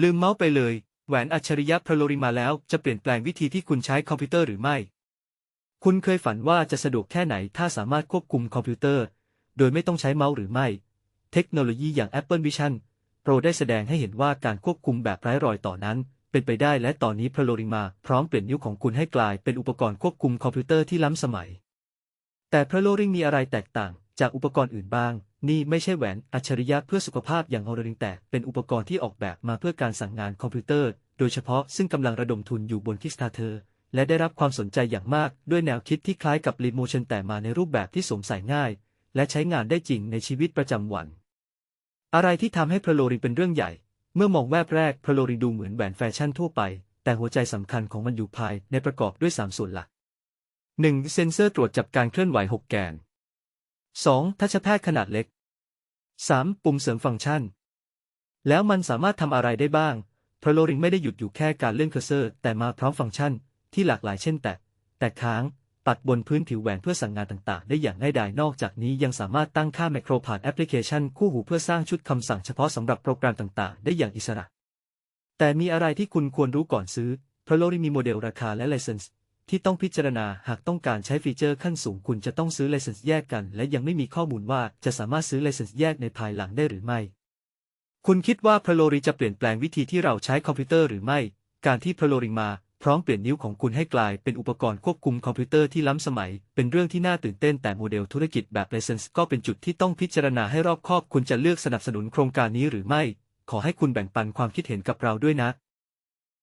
ลืมเมาส์ไปเลย แหวนอัจฉริยะพรโลริมาแล้วจะเปลี่ยนแปลงวิธีที่คุณใช้คอมพิวเตอร์หรือไม่ คุณเคยฝันว่าจะสะดวกแค่ไหนถ้าสามารถควบคุมคอมพิวเตอร์ โดยไม่ต้องใช้เมาส์หรือไม่ เทคโนโลยีอย่าง Apple Vision Pro ได้แสดงให้เห็นว่าการควบคุมแบบไร้รอยต่อนั้น เป็นไปได้และตอนนี้พรโลริมาพร้อมเปลี่ยนนิ้วของคุณให้กลายเป็นอุปกรณ์ควบคุมคอมพิวเตอร์ที่ล้ำสมัย แต่พระโลริงมีอะไรแตกต่าง จากอุปกรณ์อื่นบ้าง นี่ไม่ใช่แหวนอัจฉริยะเพื่อสุขภาพอย่างโอรริงแต่เป็นอุปกรณ์ที่ออกแบบมาเพื่อการสั่งงานคอมพิวเตอร์ โดยเฉพาะซึ่งกำลังระดมทุนอยู่บน Kickstarter และได้รับความสนใจอย่างมากด้วยแนวคิดที่คล้ายกับ Leap Motion แต่มาในรูปแบบที่สวมใส่ง่าย และใช้งานได้จริงในชีวิตประจำวัน อะไรที่ทำให้พระโลริงเป็นเรื่องใหญ่ เมื่อมองแวบแรกพระโลริงดูเหมือนแหวนแฟชั่นทั่วไป แต่หัวใจสำคัญของมันอยู่ภายในประกอบด้วย 3 ส่วนหลัก 1. เซ็นเซอร์ตรวจจับการเคลื่อนไหว 6 แกน 2. ทัชแพทย์ขนาดเล็ก 3. ปุ่มเสริมฟังก์ชัน แล้วมันสามารถทำอะไรได้บ้างพระโลริงไม่ได้หยุดอยู่แค่การเลื่อนเคอร์เซอร์ แต่มาพร้อมฟังก์ชันที่หลากหลายเช่นแตะแตะค้างปัดบนพื้นผิวแหวนเพื่อสั่งงานต่างๆ ได้อย่างง่ายดายนอกจากนี้ยังสามารถตั้งค่าแมคโครผ่านแอปพลิเคชัน คู่หูเพื่อสร้างชุดคำสั่งเฉพาะสำหรับโปรแกรมต่างๆ ได้อย่างอิสระ แต่มีอะไรที่คุณควรรู้ก่อนซื้อเพราะโลริงมีโมเดลราคาและไลเซนส์ ที่ต้องพิจารณาหากต้องการใช้ฟีเจอร์ขั้นสูงคุณจะต้องซื้อไลเซนส์แยกกัน และยังไม่มีข้อมูลว่าจะสามารถซื้อไลเซนส์แยกในภายหลังได้หรือไม่ คุณคิดว่าพรโลริจะเปลี่ยนแปลงวิธีที่เราใช้คอมพิวเตอร์หรือไม่ การที่พรโลริงมาพร้อมเปลี่ยนนิ้วของคุณให้กลายเป็นอุปกรณ์ควบคุมคอมพิวเตอร์ที่ล้ำสมัย เป็นเรื่องที่น่าตื่นเต้นแต่โมเดลธุรกิจแบบไลเซนส์ก็เป็นจุดที่ต้องพิจารณาให้รอบคอบ คุณจะเลือกสนับสนุนโครงการนี้หรือไม่ ขอให้คุณแบ่งปันความคิดเห็นกับเราด้วยนะ